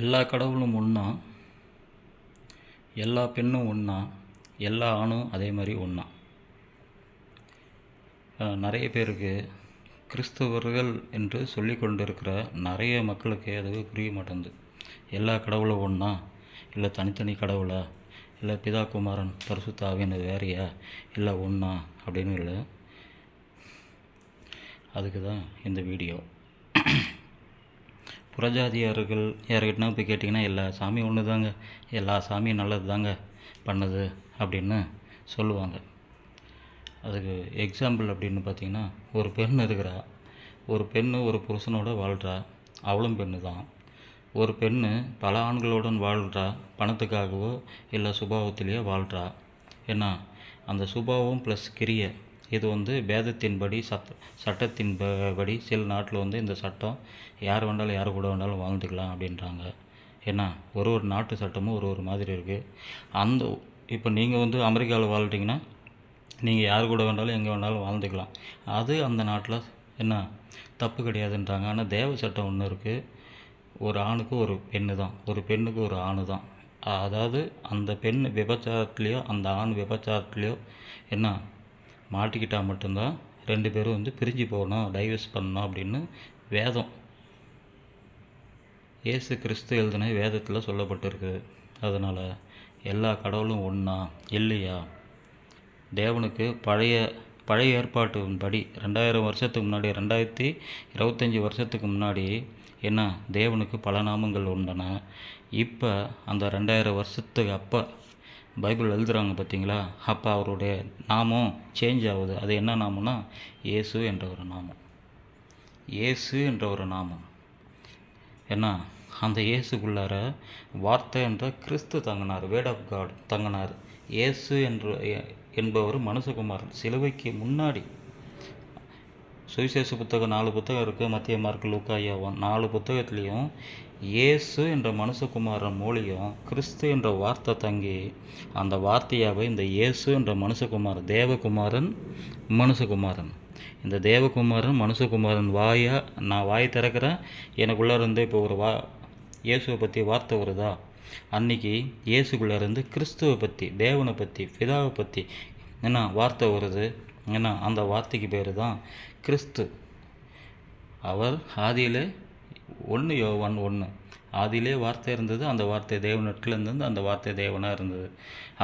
எல்லா கடவுளும் ஒன்றா எல்லா பெண்ணும் ஒன்றா எல்லா ஆணும் அதே மாதிரி ஒன்றா நிறைய பேருக்கு கிறிஸ்தவர்கள் என்று சொல்லி கொண்டிருக்கிற நிறைய மக்களுக்கு அது புரிய மாட்டேங்குது. எல்லா கடவுளும் ஒன்றா இல்லை தனித்தனி கடவுளா? இல்லை பிதா குமாரன் பரிசுத்தாவின் வேறையா? இல்லை ஒன்றா அப்படின்னு இல்லை. அதுக்கு தான் இந்த வீடியோ. புறஜாதியார்கள் யாருக்கிட்டனா போய் கேட்டிங்கன்னா எல்லா சாமியும் ஒன்று தாங்க எல்லா சாமியும் நல்லது தாங்க பண்ணுது அப்படின்னு சொல்லுவாங்க. அதுக்கு எக்ஸாம்பிள் அப்படின்னு பார்த்தீங்கன்னா ஒரு பெண் இருக்கிறா. ஒரு பெண்ணு ஒரு புருஷனோட வாழ்கிறா அவளும் பெண்ணு தான் ஒரு பெண்ணு பல ஆண்களுடன் வாழ்கிறா பணத்துக்காகவோ இல்லை சுபாவத்திலேயோ வாழ்கிறா ஏன்னா அந்த சுபாவம் ப்ளஸ் கிரியை. இது வந்து வேதத்தின்படி சட் சட்டத்தின் படி சில நாட்டில் வந்து இந்த சட்டம் யார் வேண்டாலும் யார் கூட வேண்டாலும் வாழ்ந்துக்கலாம் அப்படின்றாங்க. ஏன்னா ஒரு ஒரு நாட்டு சட்டமும் ஒரு ஒரு மாதிரி இருக்குது அந்த இப்போ நீங்கள் வந்து அமெரிக்காவில் வாழ்கிறீங்கன்னா நீங்கள் யார் கூட வேண்டாலும் எங்கே வேணாலும் வாழ்ந்துக்கலாம். அது அந்த நாட்டில் என்ன தப்பு கிடையாதுன்றாங்க. ஆனால் தேவ சட்டம் ஒன்று இருக்குது ஒரு ஆணுக்கு ஒரு பெண்ணு தான் ஒரு பெண்ணுக்கு ஒரு ஆணு தான் அதாவது அந்த பெண் விபச்சாரத்துலேயோ அந்த ஆண் விபச்சாரத்துலேயோ என்ன மாட்டிக்கிட்டால் மட்டும்தான் ரெண்டு பேரும் வந்து பிரிஞ்சு போகணும் டைவர்ஸ் பண்ணணும் அப்படின்னு வேதம். இயேசு கிறிஸ்து எழுதின வேதத்தில் சொல்லப்பட்டிருக்கு. அதனால் எல்லா கடவுளும் ஒன்றா இல்லையா? தேவனுக்கு பழைய பழைய ஏற்பாட்டின்படி ரெண்டாயிரம் வருஷத்துக்கு முன்னாடி ரெண்டாயிரத்தி இருபத்தஞ்சி வருஷத்துக்கு முன்னாடி என்ன தேவனுக்கு பல நாமங்கள் உண்டன? இப்போ அந்த ரெண்டாயிரம் வருஷத்துக்கு அப்போ பைபிள் எழுதுகிறாங்க பார்த்தீங்களா? அப்போ அவருடைய நாமம் சேஞ்ச் ஆகுது. அது என்ன நாமம்னா இயேசு என்ற ஒரு நாமம். இயேசு என்ற ஒரு நாமம். ஏன்னா அந்த இயேசுக்குள்ளார வார்த்தை என்ற கிறிஸ்து தங்கினார் வேட் ஆஃப் காட் தங்கினார். இயேசு என்று என்பவர் மனுஷகுமாரன். சிலுவைக்கு முன்னாடி சுவிசேஷ புத்தகம் நாலு புத்தகம் இருக்குது மத்திய மார்க் லூக்கா யோவான் நாலு புத்தகத்துலேயும் இயேசு என்ற மனுஷகுமாரன் மூலியம் கிறிஸ்து என்ற வார்த்தை தங்கி அந்த வார்த்தையாகவே இந்த இயேசு என்ற மனுஷகுமாரன் தேவகுமாரன் மனுஷகுமாரன். இந்த தேவகுமாரன் மனுஷகுமாரன் வாயா நான் வாய் திறக்கிறேன். எனக்குள்ளே இருந்து இப்போ ஒரு வா இயேசுவை பற்றி வார்த்தை வருதா? அன்னைக்கு இயேசுக்குள்ளே இருந்து கிறிஸ்துவை பற்றி தேவனை பற்றி பிதாவை பற்றி என்ன வார்த்தை வருது? ஏன்னா அந்த வார்த்தைக்கு பேர் தான் கிறிஸ்து. அவர் ஆதியில் ஒன்று யோவான் ஒன்று ஆதியிலே வார்த்தை இருந்தது அந்த வார்த்தை தேவநாட்கள் இருந்தது அந்த வார்த்தை தேவனாக இருந்தது.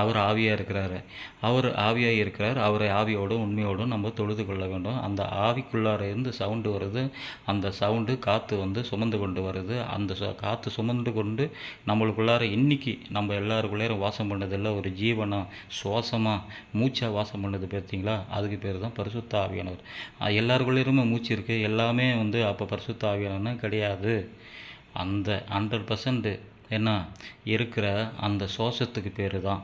அவர் ஆவியாக இருக்கிறாரு. அவர் ஆவியாக இருக்கிறார். அவரை ஆவியோடும் உண்மையோடும் நம்ம தொழுது கொள்ள வேண்டும். அந்த ஆவிக்குள்ளார இருந்து சவுண்டு வருது. அந்த சவுண்டு காற்று வந்து சுமந்து கொண்டு வருது. அந்த காற்று சுமந்து கொண்டு நம்மளுக்குள்ளார இன்னைக்கு நம்ம எல்லாருக்குள்ளேயும் வாசம் பண்ணதில்லை. ஒரு ஜீவனாக சுவாசமாக மூச்சாக வாசம் பண்ணது பார்த்தீங்களா? அதுக்கு பேர் தான் பரிசுத்த ஆவியானவர். எல்லாருக்குள்ளேயுமே மூச்சு இருக்குது எல்லாமே வந்து அப்போ பரிசுத்த ஆவியானவர்னா கிடையாது. அந்த ஹண்ட்ரட் பர்சன்ட்டு என்ன? இருக்கிற அந்த சுவாசத்துக்கு பேர் தான்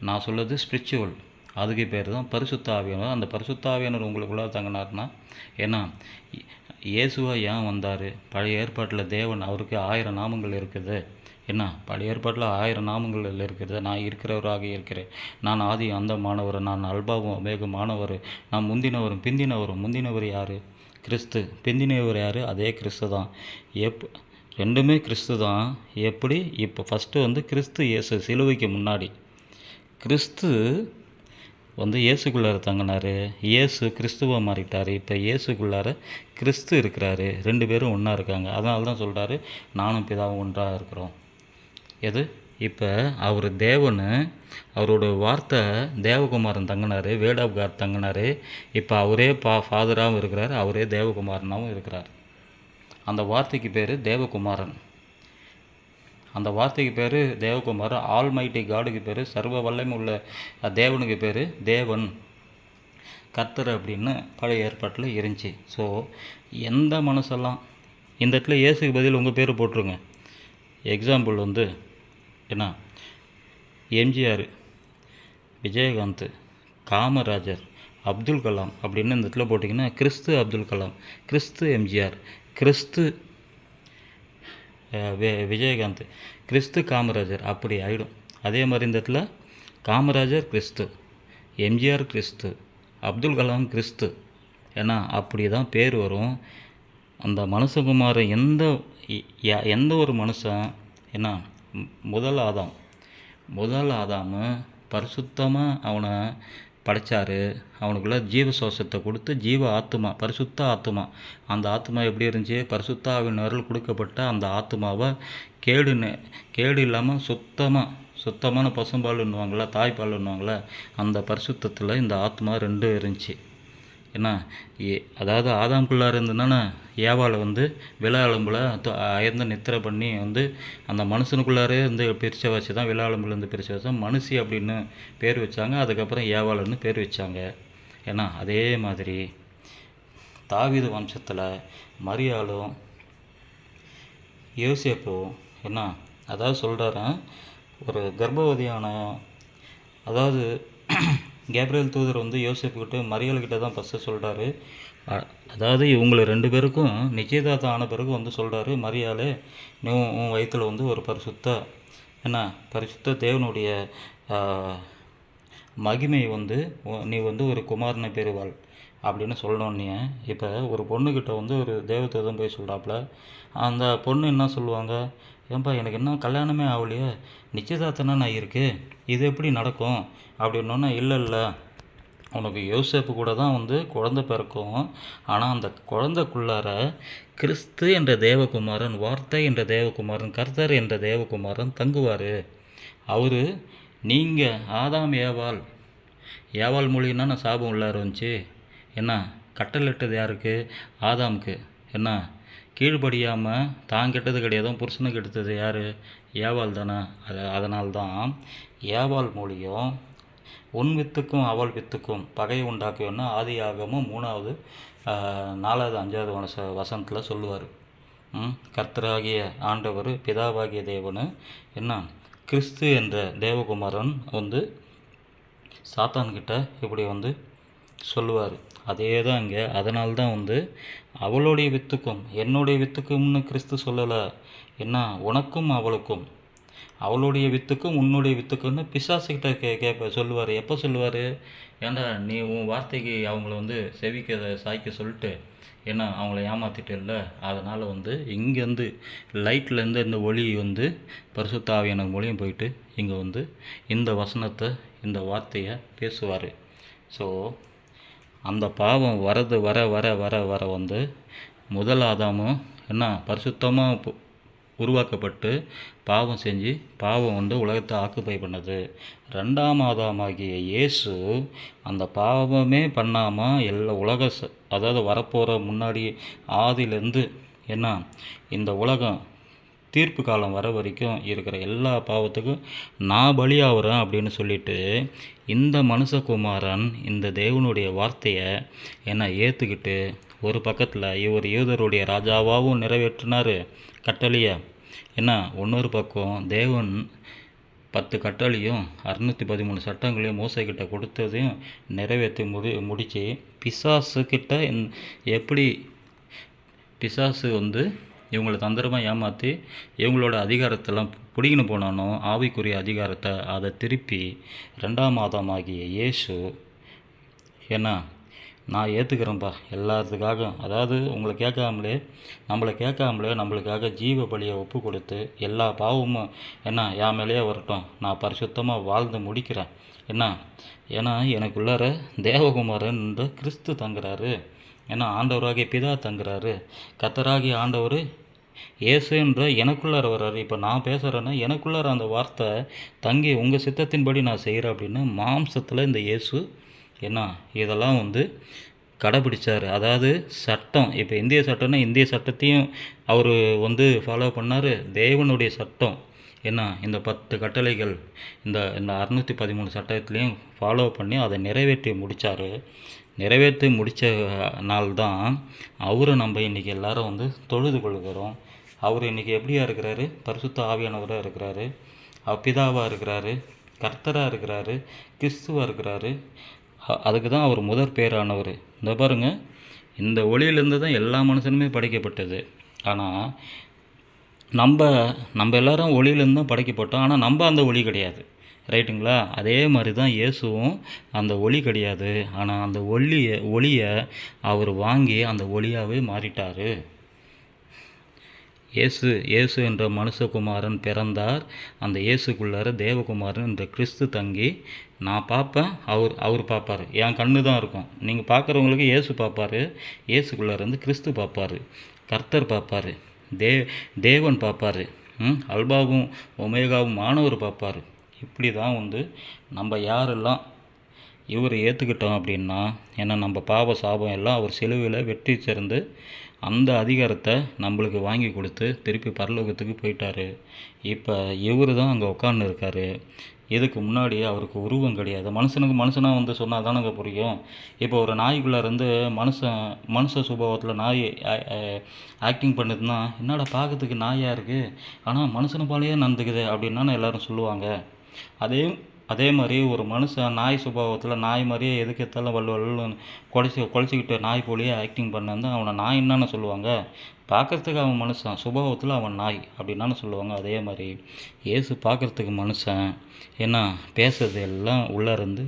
நான் சொல்கிறது ஸ்பிரிச்சுவல் அதுக்கு பேர் தான் பரிசுத்தாவியனர் அந்த பரிசுத்தாவியனர் உங்களுக்குள்ளே தங்கினார்னா ஏன்னா இ- இயேசுவா ஏன் வந்தார்? பழைய ஏற்பாட்டில் தேவன் அவருக்கு ஆயிரம் நாமங்கள் இருக்குது. என்ன? பழைய ஏற்பாட்டில் ஆயிரம் நாமங்கள் இருக்குது நான் இருக்கிறவராக இருக்கிறேன். நான் ஆதி அந்த மாணவர் நான் அல்பாவும் அமேக மாணவர் நான் முந்தினவரும் பிந்தினவரும். முந்தினவர் யார்? கிறிஸ்து. பிந்தினவர் யார்? அதே கிறிஸ்து தான். எப் ரெண்டுமே கிறிஸ்து தான். எப்படி? இப்போ ஃபஸ்ட்டு வந்து கிறிஸ்து இயேசு சிலுவைக்கு முன்னாடி. கிறிஸ்து வந்து இயேசுக்குள்ளார தங்கினார். இயேசு கிறிஸ்துவாக மாறிட்டார். இப்போ இயேசுக்குள்ளார கிறிஸ்து இருக்கிறாரு. ரெண்டு பேரும் ஒன்றா இருக்காங்க. அதனால தான் சொல்கிறாரு நானும் பிதாவும் ஒன்றாக இருக்கிறோம். எது? இப்போ அவர் தேவன் அவரோட வார்த்தை தேவகுமாரன் தங்கினார் வேர்ட் ஆஃப் காட் தங்கினார். இப்போ அவரே பா ஃபாதராகவும் இருக்கிறார் அவரே தேவகுமாரனாகவும் இருக்கிறார். அந்த வார்த்தைக்கு பேர் தேவகுமாரன். அந்த வார்த்தைக்கு பேர் தேவகுமாரன். ஆல்மைட்டி காடுக்கு பேர் சர்வ வல்லமை உள்ள தேவனுக்கு பேர் தேவன். கர்த்தர் அப்படின்னு பழைய ஏற்பாட்டில் இருந்துச்சு. ஸோ எந்த மனசெல்லாம் இந்த இடத்துல இயேசுக்கு பதில் உங்கள் பேர் போட்டுருங்க. எக்ஸாம்பிள் வந்து என்ன எம்ஜிஆர் விஜயகாந்த் காமராஜர் அப்துல் கலாம் அப்படின்னு இந்த இடத்துல போட்டிங்கன்னா கிறிஸ்து அப்துல் கலாம் கிறிஸ்து எம்ஜிஆர் கிறிஸ்து விஜயகாந்த் கிறிஸ்து காமராஜர் அப்படி ஆகிடும் அதே மாதிரி இந்த இடத்துல காமராஜர் கிறிஸ்து எம்ஜிஆர் கிறிஸ்து அப்துல் கலாம் கிறிஸ்து. ஏன்னா அப்படி தான் பேர் வரும். அந்த மனுஷகுமாரன் எந்த எந்த ஒரு மனுஷன் என்ன முதல் ஆதாம். முதல் ஆதாமு பரிசுத்தமாக அவனை படைச்சாரு. அவனுக்குள்ள ஜீவ சுவாசத்தை கொடுத்து ஜீவ ஆத்மா பரிசுத்த ஆத்மா அந்த ஆத்மா எப்படி இருந்துச்சு? பரிசுத்த ஆவின் அருள் கொடுக்கப்பட்ட அந்த ஆத்மாவை கேடு கேடு இல்லாமல் சுத்தமாக சுத்தமான பசும்பால்ன்னுவாங்கள தாய்ப்பால்ன்னுவாங்கள அந்த பரிசுத்தத்தில் இந்த ஆத்மா ரெண்டு இருந்துச்சு. என்ன? ஏ- அதாவது ஆதாம்குள்ளார் இருந்ததுன்னா ஏவாளை வந்து விழா எலும்பில் அயர்ந்து நித்திரை பண்ணி வந்து அந்த மனுஷனுக்குள்ளாரே வந்து பிரித்த வச்சு தான் விழா எலும்புலேருந்து பிரித்து வச்சா மனுஷி அப்படின்னு பேர் வச்சாங்க. அதுக்கப்புறம் ஏவாளன்னு பேர் வச்சாங்க. ஏன்னா அதே மாதிரி தாவீது வம்சத்தில் மரியாளும் யோசேப்பும் என்ன அதாவது சொல்கிறாரன் ஒரு கர்ப்பவதியான அதாவது கேப்ரியல் தூதர் வந்து யோசேப்புக்கிட்ட மரியாள்கிட்ட தான் ஃபஸ்ட்டு சொல்கிறாரு அதாவது இவங்களை ரெண்டு பேருக்கும் நிச்சயதார்த்தம் ஆன பிறகு வந்து சொல்கிறாரு மரியாளே நீ உன் வயிற்றில் வந்து ஒரு பரிசுத்த என்ன பரிசுத்த தேவனுடைய மகிமை வந்து நீ வந்து ஒரு குமாரனை பெறுவாள். அப்படின்னு சொல்லணுன்னே இப்போ ஒரு பொண்ணுக்கிட்ட வந்து ஒரு தேவதூதன் போய் சொல்கிறாப்புல அந்த பொண்ணு என்ன சொல்லுவாங்க? ஏன்பா எனக்கு இன்னும் கல்யாணமே ஆகலையே நிச்சயதார்த்தம் நான் இருக்கு இது எப்படி நடக்கும்? அப்படின்னோன்னா இல்லை இல்லை உனக்கு யோசேப்பு கூட தான் வந்து குழந்தை பிறக்கும். ஆனால் அந்த குழந்தைக்குள்ளார கிறிஸ்து என்ற தேவகுமாரன் வார்த்தை என்ற தேவகுமாரன் கர்த்தர் என்ற தேவகுமாரன் தங்குவார். அவர் நீங்கள் ஆதாம் ஏவாள். ஏவாள் மொழின்னா நான் சாபம் உள்ளார வந்துச்சு? என்ன கட்டளிட்டது யாருக்கு? ஆதாமுக்கு. என்ன கீழ்படியாமல் தான் கெட்டது கிடையாது புருஷனுக்கு எடுத்தது யார்? ஏவாள் தானே? அது அதனால்தான் ஏவாள் மொழியும் உன் வித்துக்கும் அவள் வித்துக்கும் பகையை உண்டாக்குவேன்னா ஆதி ஆகமும் மூணாவது நாலாவது அஞ்சாவது வச வசனத்தில் சொல்லுவார். கர்த்தராகிய ஆண்டவர் பிதாவாகிய தேவனு என்ன கிறிஸ்து என்ற தேவகுமாரன் வந்து சாத்தான்கிட்ட இப்படி வந்து சொல்லுவார். அதே தான் இங்கே அதனால்தான் வந்து அவளுடைய வித்துக்கும் என்னுடைய வித்துக்கும்னு கிறிஸ்து சொல்லலை என்ன உனக்கும் அவளுக்கும் அவளுடைய வித்துக்கும் உன்னுடைய வித்துக்குன்னு பிசாசுக்கிட்ட கே கேட்ப சொல்லுவார். எப்போ சொல்லுவார்? ஏன்டா நீ உன் வார்த்தைக்கு அவங்கள வந்து செவிக்க சாய்க்க சொல்லிட்டு ஏன்னா அவங்கள ஏமாத்திட்டல அதனால் வந்து இங்கேருந்து லைட்லேருந்து இந்த ஒளி வந்து பரிசுத்தாவியான மொழியும் போயிட்டு இங்கே வந்து இந்த வசனத்தை இந்த வார்த்தையை பேசுவார். ஸோ அந்த பாவம் வரது வர வர வர வர வந்து முதல் ஆதாமும் என்ன பரிசுத்தமாக உருவாக்கப்பட்டு பாவம் செஞ்சு பாவம் வந்து உலகத்தை ஆக்குப்பை பண்ணது. ரெண்டாம் ஆதாமாகிய இயேசு அந்த பாவமே பண்ணாமல் எல்லா உலக அதாவது வரப்போகிற முன்னாடி ஆதிலேருந்து என்ன இந்த உலகம் தீர்ப்பு காலம் வர வரைக்கும் இருக்கிற எல்லா பாவத்துக்கும் நான் பலியாகிறேன் அப்படின்னு சொல்லிட்டு இந்த மனுஷகுமாரன் இந்த தேவனுடைய வார்த்தையை என்ன ஏற்றுக்கிட்டு ஒரு பக்கத்தில் இவர் யூதருடைய ராஜாவாகவும் நிறைவேற்றினார். கட்டளையை என்ன இன்னொரு பக்கம் தேவன் பத்து கட்டளையும் அறுநூற்றி பதிமூணு சட்டங்களையும் மூசைக்கிட்ட கொடுத்ததையும் நிறைவேற்றி முடி முடித்து பிசாசுக்கிட்ட எப்படி பிசாசு வந்து இவங்களை தந்திரமாக ஏமாற்றி இவங்களோட அதிகாரத்தெல்லாம் பிடிக்கின்னு போனானோ ஆவிக்குரிய அதிகாரத்தை அதை திருப்பி ரெண்டாம் மாதமாகிய இயேசு ஏன்னா நான் ஏற்றுக்கிறேன்ப்பா எல்லாத்துக்காக. அதாவது உங்களை கேட்காமலே நம்மளை கேட்காமலே நம்மளுக்காக ஜீவ பலியை ஒப்பு கொடுத்து எல்லா பாவமும் என்ன என் மேலேயே வரட்டும். நான் பரிசுத்தமாக வாழ்ந்து முடிக்கிறேன். என்ன? ஏன்னா எனக்குள்ளார தேவகுமாரன் கிறிஸ்து தங்குறாரு. ஏன்னா ஆண்டவராகிய பிதா தங்குறாரு. கத்தராகிய ஆண்டவர் இயேசுன்ற எனக்குள்ளார வர்றாரு. இப்போ நான் பேசுகிறேன்னா எனக்குள்ளார அந்த வார்த்தை தங்கி உங்கள் சித்தத்தின்படி நான் செய்கிறேன் அப்படின்னு மாம்சத்தில் இந்த இயேசு என்ன இதெல்லாம் வந்து கடைபிடிச்சார். அதாவது சட்டம். இப்போ இந்திய சட்டம்னா இந்திய சட்டத்தையும் அவர் வந்து ஃபாலோ பண்ணார். தேவனுடைய சட்டம். என்ன இந்த பத்து கட்டளைகள் இந்த இந்த அறுநூற்றி பதிமூணு சட்டத்துலேயும் ஃபாலோ பண்ணி அதை நிறைவேற்றி முடித்தார் நிறைவேற்றி முடித்த நாள் தான் அவரை நம்ம இன்றைக்கி எல்லாரும் வந்து தொழுது கொள்கிறோம். அவர் இன்றைக்கி எப்படியா இருக்கிறாரு? பரிசுத்த ஆவியானவராக இருக்கிறாரு. பிதாவாக இருக்கிறாரு. கர்த்தராக இருக்கிறாரு. கிறிஸ்துவாக இருக்கிறாரு. அதுக்கு தான் அவர் முதற் பேரானவர். இந்த பாருங்க இந்த ஒளியிலேருந்து தான் எல்லா மனுஷனுமே படைக்கப்பட்டது. ஆனால் நம்ம நம்ம எல்லாரும் ஒளியிலேருந்து தான் படைக்கப்பட்டோம். ஆனால் நம்ம அந்த ஒளி கிடையாது. ரைட்டுங்களா? அதே மாதிரி தான் இயேசுவும் அந்த ஒளி கிடையாது. ஆனால் அந்த ஒளியை ஒளியை அவர் வாங்கி அந்த ஒளியாகவே மாறிட்டார். இயேசு இயேசு என்ற மனுஷகுமாரன் பிறந்தார். அந்த இயேசுக்குள்ளார தேவகுமாரன் என்ற கிறிஸ்து தங்கி நான் பார்ப்பேன் அவர் அவர் பார்ப்பார். என் கண்ணு தான் இருக்கும். நீங்கள் பார்க்குறவங்களுக்கு இயேசு பார்ப்பாரு. இயேசுக்குள்ளார வந்து கிறிஸ்து பார்ப்பாரு. கர்த்தர் பார்ப்பாரு. தே தேவன் பார்ப்பாரு. ம், அல்பாவும் ஒமேகாவும் மாணவர் பார்ப்பாரு. இப்படி தான் வந்து நம்ம யாரெல்லாம் இவரை ஏற்றுக்கிட்டோம் அப்படின்னா ஏன்னா நம்ம பாவ சாபம் எல்லாம் அவர் சிலுவையில் வெற்றி சேர்ந்து அந்த அதிகாரத்தை நம்மளுக்கு வாங்கி கொடுத்து திருப்பி பரலோகத்துக்கு போயிட்டாரு. இப்போ இவர் தான் அங்கே உட்கார்ந்து இருக்காரு. இதுக்கு முன்னாடி அவருக்கு உருவம் கிடையாது. மனுஷனுக்கு மனுஷனாக வந்து சொன்னால் தானங்க புரியும். இப்போ ஒரு நாய்க்குள்ளே இருந்து மனுஷன் மனுஷ சுபாவத்தில் நாய் ஆக்டிங் பண்ணுதுன்னா என்னடா பார்க்கறதுக்கு நாயாக இருக்குது ஆனால் மனுஷனை போலயே நடந்துக்குது அப்படின்னா எல்லோரும் சொல்லுவாங்க. அதே அதே மாதிரி ஒரு மனுஷன் நாய் சுபாவத்தில் நாய் மாதிரியே எதுக்கு எத்தாலும் வல்லு வல்லுன்னு குலைச்சி குலைச்சிக்கிட்டு நாய் போலியே ஆக்டிங் பண்ணது அவனை நாய் என்னன்னு சொல்லுவாங்க. பார்க்கறதுக்கு அவன் மனுஷன் சுபாவத்தில் அவன் நாய் அப்படின்னான்னு சொல்லுவாங்க அதே மாதிரி. ஏசு பார்க்கறதுக்கு மனுஷன் என்ன பேசுறது எல்லாம் உள்ளே இருந்து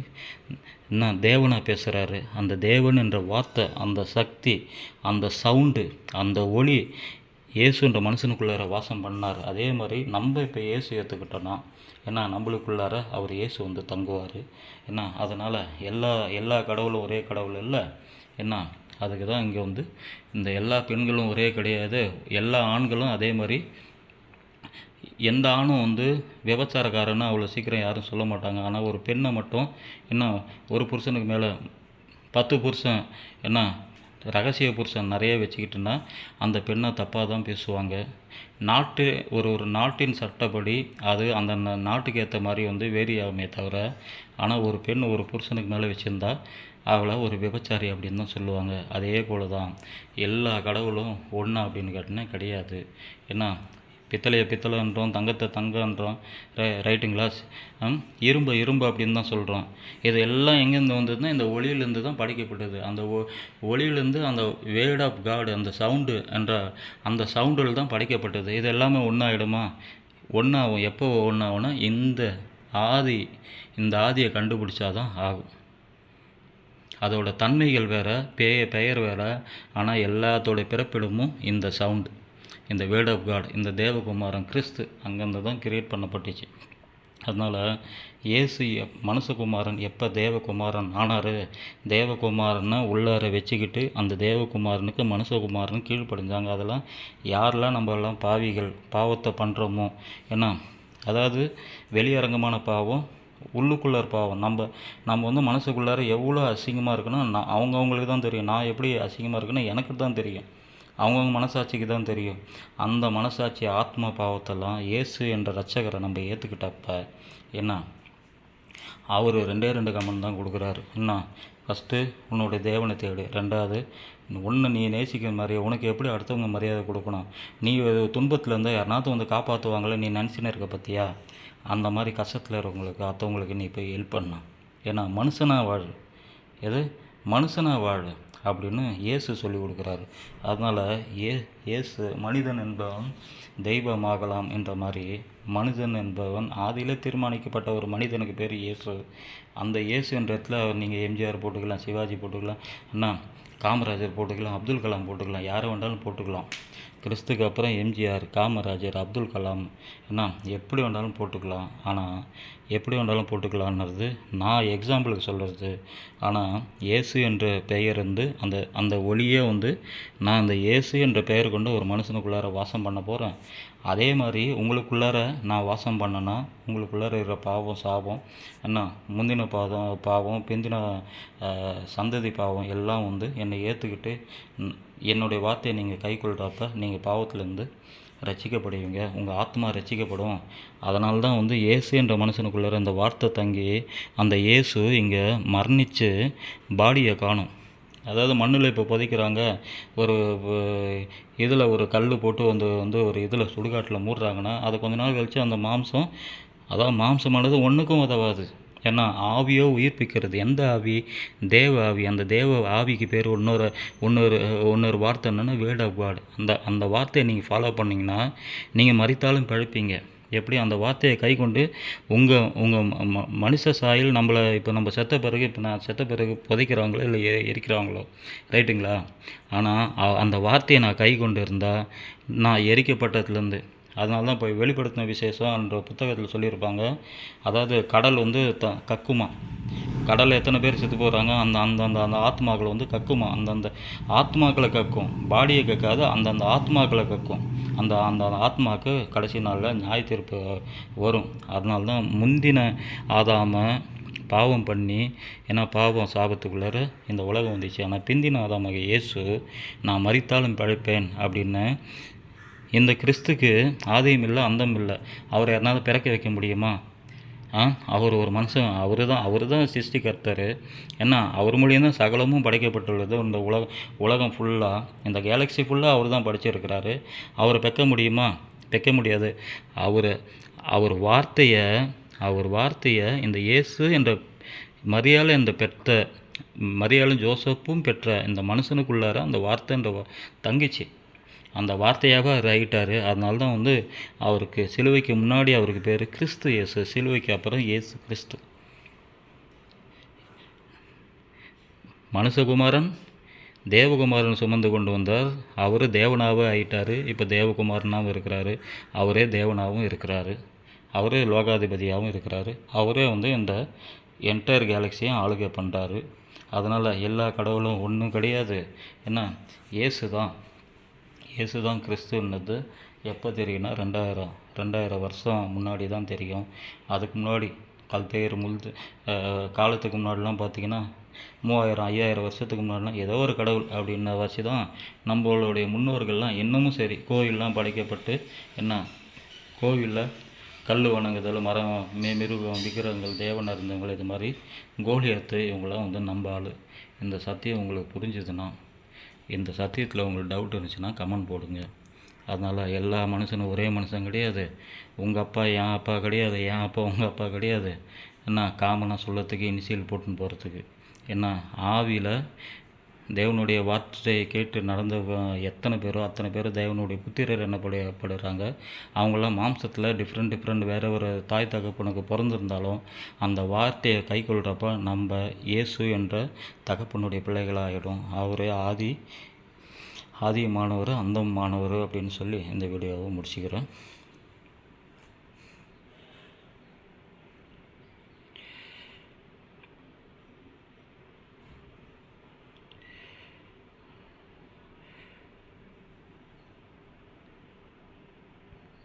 என்ன தேவனா பேசுகிறாரு அந்த தேவன் என்ற வார்த்தை அந்த சக்தி அந்த சவுண்டு அந்த ஒளி இயேசுன்ற மனுஷனுக்குள்ளார வாசம் பண்ணார். அதே மாதிரி நம்ம இப்போ இயேசு ஏற்றுக்கிட்டோன்னா ஏன்னா நம்மளுக்குள்ளார அவர் இயேசு வந்து தங்குவார். என்ன அதனால் எல்லா எல்லா கடவுளும் ஒரே கடவுள் இல்லை. என்ன அதுக்கு தான் இங்கே வந்து இந்த எல்லா பெண்களும் ஒரே கிடையாது. எல்லா ஆண்களும் அதே மாதிரி எந்த ஆணும் வந்து விபச்சாரக்காரன்னு அவ்வளோ சீக்கிரம் யாரும் சொல்ல மாட்டாங்க. ஆனால் ஒரு பெண்ணை மட்டும் என்ன ஒரு புருஷனுக்கு மேலே பத்து புருஷன் என்ன ரகசிய புருஷன் நிறைய வச்சுக்கிட்டுன்னா அந்த பெண்ணை தப்பாக தான் பேசுவாங்க. நாட்டு ஒரு ஒரு நாட்டின் சட்டப்படி அது அந்த நாட்டுக்கு ஏற்ற மாதிரி வந்து வேரி ஆகுமே தவிர ஆனால் ஒரு பெண் ஒரு புருஷனுக்கு மேலே வச்சுருந்தா அவளை ஒரு விபச்சாரி அப்படின்னு தான் சொல்லுவாங்க. அதே போல தான் எல்லா கடவுளும் ஒன்றா அப்படின்னு கேட்டினா கிடையாது. என்ன பித்தளையை பித்தளைன்றோம் தங்கத்தை தங்கன்றோம் ரை ரைட்டுங்களா இரும்பு இரும்பு அப்படின்னு தான் சொல்கிறோம் இது எல்லாம் எங்கேருந்து வந்ததுன்னா இந்த ஒளியிலேருந்து தான் படைக்கப்பட்டது. அந்த ஒ ஒளியிலேருந்து அந்த வேர்ட் ஆஃப் காடு அந்த சவுண்டு என்ற அந்த சவுண்டில் தான் படைக்கப்பட்டது. இது எல்லாமே ஒன்றாயிடுமா ஒன்றாகும் எப்போ ஒன்றாகும்னா இந்த ஆதி இந்த ஆதியை கண்டுபிடிச்சாதான் ஆகும். அதோட தன்மைகள் வேறு பெய பெயர் வேறு ஆனால் எல்லாத்தோடைய பிறப்பிடமும் இந்த சவுண்டு இந்த வேர்ட் ஆஃப் காட் இந்த தேவகுமாரன் கிறிஸ்து அங்கேருந்து தான் கிரியேட் பண்ணப்பட்டுச்சு. அதனால் இயேசு எப்- மனுஷகுமாரன் எப்போ தேவகுமாரன் ஆனார் தேவகுமாரனை உள்ளார வச்சுக்கிட்டு அந்த தேவகுமாரனுக்கு மனுஷகுமாரன் கீழ்ப்படிஞ்சாங்க. அதெல்லாம் யாரெல்லாம் நம்ம எல்லாம் பாவிகள் பாவத்தை பண்ணுறோமோ ஏன்னா அதாவது வெளியரங்கமான பாவம் உள்ளுக்குள்ளார் பாவம். நம்ம நம்ம வந்து மனசுக்குள்ளார எவ்வளோ அசிங்கமாக இருக்குன்னா நான் அவங்கவுங்களுக்கு தான் தெரியும். நான் எப்படி அசிங்கமாக இருக்குன்னு எனக்கு தான் தெரியும். அவங்கவுங்க மனசாட்சிக்கு தான் தெரியும். அந்த மனசாட்சி ஆத்ம பாவத்தெல்லாம் இயேசு என்ற ரட்சகரை நம்ம ஏற்றுக்கிட்டப்ப என்ன? அவர் ரெண்டே ரெண்டு கமெண்ட் தான் கொடுக்குறாரு. என்ன? ஃபஸ்ட்டு உன்னோடைய தேவனை தேடு. ரெண்டாவது ஒன்று நீ நேசிக்கிற மாதிரி உனக்கு எப்படி அடுத்தவங்க மரியாதை கொடுக்கணும்? நீ துன்பத்தில் இருந்தால் யாருனாவது வந்து காப்பாற்றுவாங்களே நீ நினச்சின்னு இருக்க பற்றியா அந்த மாதிரி கஷ்டத்தில் இருக்கவங்களுக்கு அடுத்தவங்களுக்கு நீ போய் ஹெல்ப் பண்ணணும் ஏன்னா மனுஷனாக வாழ். எது? மனுஷனாக வாழ். அப்படின்னு இயேசு சொல்லி கொடுக்குறாரு. அதனால் ஏ இயேசு மனிதன் என்பவன் தெய்வமாகலாம் என்ற மாதிரி மனிதன் என்பவன் ஆதியிலே தீர்மானிக்கப்பட்ட ஒரு மனிதனுக்கு பேர் இயேசு. அந்த இயேசு என்ற இடத்துல நீங்கள் எம்ஜிஆர் போட்டுக்கலாம் சிவாஜி போட்டுக்கலாம் அண்ணா காமராஜர் போட்டுக்கலாம் அப்துல் கலாம் போட்டுக்கலாம் யாரை வேண்டாலும் போட்டுக்கலாம். கிறிஸ்துக்கு அப்புறம் எம்ஜிஆர் காமராஜர் அப்துல் கலாம் என்ன எப்படி வேண்டாலும் போட்டுக்கலாம். ஆனால் எப்படி வேண்டாலும் போட்டுக்கலான்றது நான் எக்ஸாம்பிளுக்கு சொல்கிறது ஆனால் இயேசு என்ற பெயர் வந்து அந்த அந்த ஒளியே வந்து நான் அந்த இயேசு என்ற பெயர் கொண்டு ஒரு மனுஷனுக்குள்ளார வாசம் பண்ண போகிறேன் அதே மாதிரி உங்களுக்குள்ளார நான் வாசம் பண்ணேன்னா உங்களுக்குள்ளார இருக்கிற பாவம் சாபம் என்ன முந்தின பாதம் பாவம் பிந்தின சந்ததி பாவம் எல்லாம் வந்து என்னை ஏற்றுக்கிட்டு என்னுடைய வார்த்தையை நீங்கள் கைக்கொள்கிறப்ப நீங்கள் பாவத்திலேருந்து ரசிக்கப்படுவீங்க உங்கள் ஆத்மா ரசிக்கப்படும் அதனால தான் வந்து இயேசு என்ற மனுஷனுக்குள்ளார அந்த வார்த்தை தங்கி அந்த இயேசு இங்கே மரணித்து பாடியை காணும். அதாவது மண்ணில் இப்போ புதைக்கிறாங்க. ஒரு இதில் ஒரு கல் போட்டு வந்து வந்து ஒரு இதில் சுடுகாட்டில் மூடுறாங்கன்னா அதை கொஞ்ச நாள் கழித்து அந்த மாம்சம் அதாவது மாம்சமானது ஒன்றுக்கும் உதவாது. ஏன்னா ஆவியோ உயிர்ப்பிக்கிறது. எந்த ஆவி? தேவ ஆவி. அந்த தேவ ஆவிக்கு பேர் இன்னொரு இன்னொரு இன்னொரு வார்த்தை என்னென்னா வேர்ட் ஆஃப் காட் அந்த அந்த வார்த்தையை நீங்கள் ஃபாலோ பண்ணிங்கன்னா நீங்கள் மறித்தாலும் பிழைப்பீங்க. எப்படி? அந்த வார்த்தையை கை கொண்டு உங்கள் உங்கள் ம மனுஷ சாயில் நம்மளை இப்போ நம்ம செத்த பிறகு இப்போ நான் செத்த பிறகு புதைக்கிறாங்களோ இல்லை எ எரிக்கிறாங்களோ ரைட்டுங்களா? ஆனால் அந்த வார்த்தையை நான் கை கொண்டு இருந்தால் நான் எரிக்கப்பட்டதுலேருந்து அதனால தான் இப்போ வெளிப்படுத்தின விசேஷம்ன்ற புத்தகத்தில் சொல்லியிருப்பாங்க. அதாவது கடல் வந்து த கக்குமா. கடலில் எத்தனை பேர் செத்து போகிறாங்க அந்த அந்தந்த அந்த ஆத்மாக்களை வந்து கக்குமா. அந்தந்த ஆத்மாக்களை கக்கும். பாடியை கக்காது அந்தந்த ஆத்மாக்களை கக்கும். அந்த அந்த ஆத்மாவுக்கு கடைசி நாளில் நியாய தீர்ப்பு வரும். அதனால தான் முந்தின ஆதாம பாவம் பண்ணி ஏன்னா பாவம் சாபத்துக்குள்ளார இந்த உலகம் வந்துச்சு. ஆனால் பிந்தின ஆதாமாக இயேசு நான் மறித்தாலும் பழைப்பேன் அப்படின்னு இந்த கிறிஸ்துக்கு ஆதியும் இல்லை அந்தம் இல்லை அவரை யாருனாவது பிறக்க வைக்க முடியுமா? ஆ? அவர் ஒரு மனுஷன் அவர் தான் அவர் தான் சிருஷ்டிகர்த்தர். ஏன்னா அவர் மூலியம் தான் சகலமும் படைக்கப்பட்டுள்ளது. இந்த உலகம் உலகம் ஃபுல்லாக இந்த கேலக்ஸி ஃபுல்லாக அவர் தான் படைச்சிருக்கிறாரு. அவரை பெக்க முடியுமா? பெக்க முடியாது. அவர் அவர் வார்த்தையை அவர் வார்த்தையை இந்த இயேசு என்ற மரியாதை என்ற பெற்ற மரியாளும் ஜோசப்பும் பெற்ற இந்த மனுஷனுக்குள்ளார அந்த வார்த்தைன்ற தங்கிச்சு. அந்த வார்த்தையாக அவர் ஆகிட்டார் அதனால தான் வந்து அவருக்கு சிலுவைக்கு முன்னாடி அவருக்கு பேர் கிறிஸ்து இயேசு சிலுவைக்கு அப்புறம் இயேசு கிறிஸ்து. மனுஷகுமாரன் தேவகுமாரன் சுமந்து கொண்டு வந்தார். அவர் தேவனாகவே ஆயிட்டார். இப்போ தேவகுமாரனாகவும் இருக்கிறாரு. அவரே தேவனாகவும் இருக்கிறாரு. அவரே லோகாதிபதியாகவும் இருக்கிறாரு. அவரே வந்து இந்த என்டையர் கேலக்ஸியும் ஆளுகை பண்ணுறாரு அதனால் எல்லா கடவுளும் ஒன்றும் கிடையாது. என்ன இயேசு தான் இயேசு தான் கிறிஸ்துன்னது எப்போ தெரியும்னா ரெண்டாயிரம் ரெண்டாயிரம் வருஷம் முன்னாடி தான் தெரியும். அதுக்கு முன்னாடி கல்தேர் முழுது காலத்துக்கு முன்னாடிலாம் பார்த்திங்கன்னா மூவாயிரம் ஐயாயிரம் வருஷத்துக்கு முன்னாடிலாம் ஏதோ ஒரு கடவுள் அப்படின்ன வச்சு தான் நம்மளுடைய முன்னோர்கள்லாம் இன்னமும் சரி கோயிலெலாம் படைக்கப்பட்டு என்ன கோவிலில் கல் வணங்குதல் மரம் மே மிருகம் விக்கிரகங்கள் தேவன் இருந்தவங்கள் இது மாதிரி கோலியத்தை இவங்களாம் வந்து நம்ப ஆள் இந்த சத்தியம் உங்களுக்கு புரிஞ்சுதுன்னா இந்த சத்தியத்தில் உங்களுக்கு டவுட் இருந்துச்சுன்னா கமெண்ட் போடுங்க. அதனால் எல்லா மனுஷனும் ஒரே மனுஷன் கிடையாது. உங்கள் அப்பா என் அப்பா கிடையாது. என் அப்பா உங்கள் அப்பா கிடையாது. என்ன காமனாக சொல்லத்துக்கு இனிஷியல் போட்டுன்னு போகிறதுக்கு என்ன ஆவியில் தேவனுடைய வார்த்தையை கேட்டு நடந்த எத்தனை பேரோ அத்தனை பேர் தேவனுடைய புத்திரர் என்னப்படப்படுறாங்க அவங்களாம் மாம்சத்தில் டிஃப்ரெண்ட் டிஃப்ரெண்ட் வேறு ஒரு தாய் தகப்பனுக்கு பிறந்திருந்தாலும் அந்த வார்த்தையை கை கொள்கிறப்ப நம்ம இயேசு என்ற தகப்பனுடைய பிள்ளைகளாகிடும் அவரே ஆதி ஆதியமானவர் அந்தமானவர் அப்படின்னு சொல்லி இந்த வீடியோவை முடிச்சுக்கிறேன்.